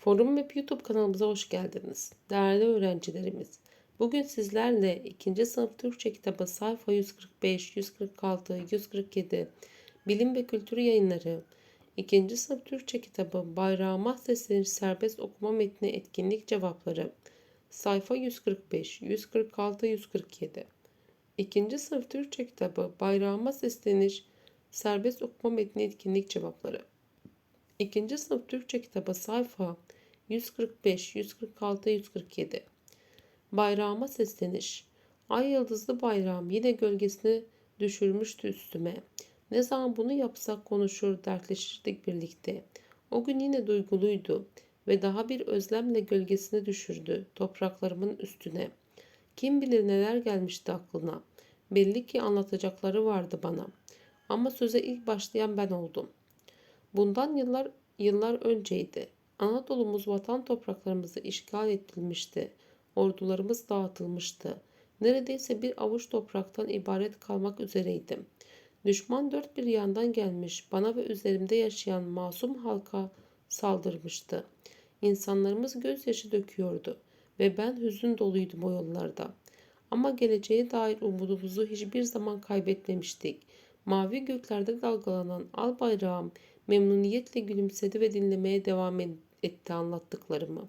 Forum Web YouTube kanalımıza hoş geldiniz. Değerli öğrencilerimiz, bugün sizlerle 2. sınıf Türkçe kitabı sayfa 145, 146, 147 Bilim ve Kültür Yayınları 2. sınıf Türkçe kitabı Bayrağıma Seslenir Serbest Okuma Metni Etkinlik Cevapları sayfa 145, 146, 147 2. sınıf Türkçe kitabı Bayrağıma Seslenir Serbest Okuma Metni Etkinlik Cevapları 2. sınıf Türkçe kitabı sayfa 145, 146, 147. Bayrağıma sesleniş. Ay yıldızlı bayrağım yine gölgesini düşürmüştü üstüme. Ne zaman bunu yapsak konuşur, dertleşirdik birlikte. O gün yine duyguluydu ve daha bir özlemle gölgesini düşürdü topraklarımın üstüne. Kim bilir neler gelmişti aklına. Belli ki anlatacakları vardı bana. Ama söze ilk başlayan ben oldum. Bundan yıllar yıllar önceydi. Anadolu'muz vatan topraklarımızı işgal edilmişti. Ordularımız dağıtılmıştı. Neredeyse bir avuç topraktan ibaret kalmak üzereydim. Düşman dört bir yandan gelmiş, bana ve üzerimde yaşayan masum halka saldırmıştı. İnsanlarımız gözyaşı döküyordu ve ben hüzün doluydum o yollarda. Ama geleceğe dair umudumuzu hiçbir zaman kaybetmemiştik. Mavi göklerde dalgalanan al bayrağım memnuniyetle gülümsedi ve dinlemeye devam etti anlattıklarımı.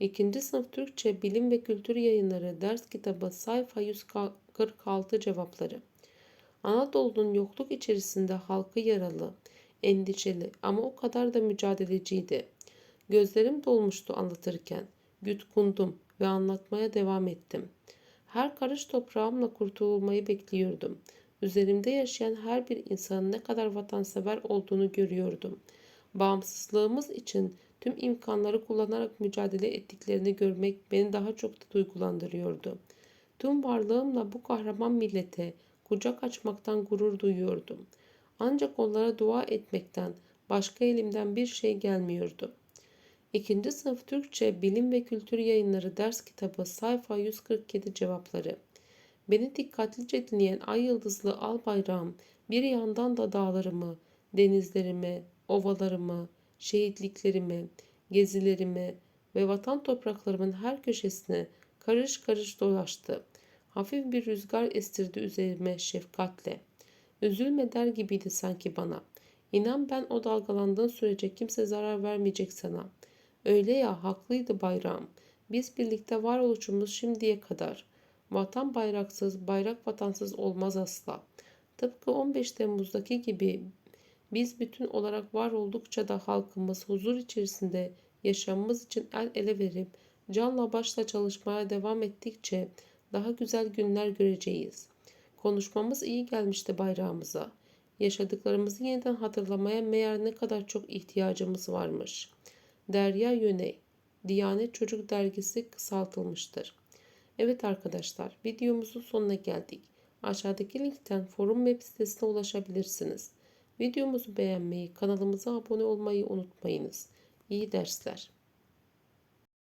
İkinci sınıf Türkçe Bilim ve Kültür Yayınları ders kitabı sayfa 146 cevapları. Anadolu'nun yokluk içerisinde halkı yaralı, endişeli ama o kadar da mücadeleciydi. Gözlerim dolmuştu anlatırken. Gütkundum ve anlatmaya devam ettim. Her karış toprağımla kurtulmayı bekliyordum. Üzerimde yaşayan her bir insanın ne kadar vatansever olduğunu görüyordum. Bağımsızlığımız için tüm imkanları kullanarak mücadele ettiklerini görmek beni daha çok da duygulandırıyordu. Tüm varlığımla bu kahraman millete kucak açmaktan gurur duyuyordum. Ancak onlara dua etmekten başka elimden bir şey gelmiyordu. İkinci sınıf Türkçe Bilim ve Kültür Yayınları ders kitabı sayfa 147 cevapları. Beni dikkatlice dinleyen ay yıldızlı al bayrağım bir yandan da dağlarımı, denizlerimi, ovalarımı, şehitliklerimi, gezilerimi ve vatan topraklarımın her köşesine karış karış dolaştı. Hafif bir rüzgar estirdi üzerime şefkatle. Üzülme der gibiydi sanki bana. İnan ben o dalgalandığın sürece kimse zarar vermeyecek sana. Öyle ya haklıydı bayrağım. Biz birlikte varoluşumuz şimdiye kadar. Vatan bayraksız, bayrak vatansız olmaz asla. Tıpkı 15 Temmuz'daki gibi biz bütün olarak var oldukça da halkımız huzur içerisinde yaşamımız için el ele verip canla başla çalışmaya devam ettikçe daha güzel günler göreceğiz. Konuşmamız iyi gelmişti bayrağımıza. Yaşadıklarımızı yeniden hatırlamaya meğer ne kadar çok ihtiyacımız varmış. Derya Yöney, Diyanet Çocuk Dergisi kısaltılmıştır. Evet arkadaşlar videomuzun sonuna geldik. Aşağıdaki linkten forum web sitesine ulaşabilirsiniz. Videomuzu beğenmeyi, kanalımıza abone olmayı unutmayınız. İyi dersler.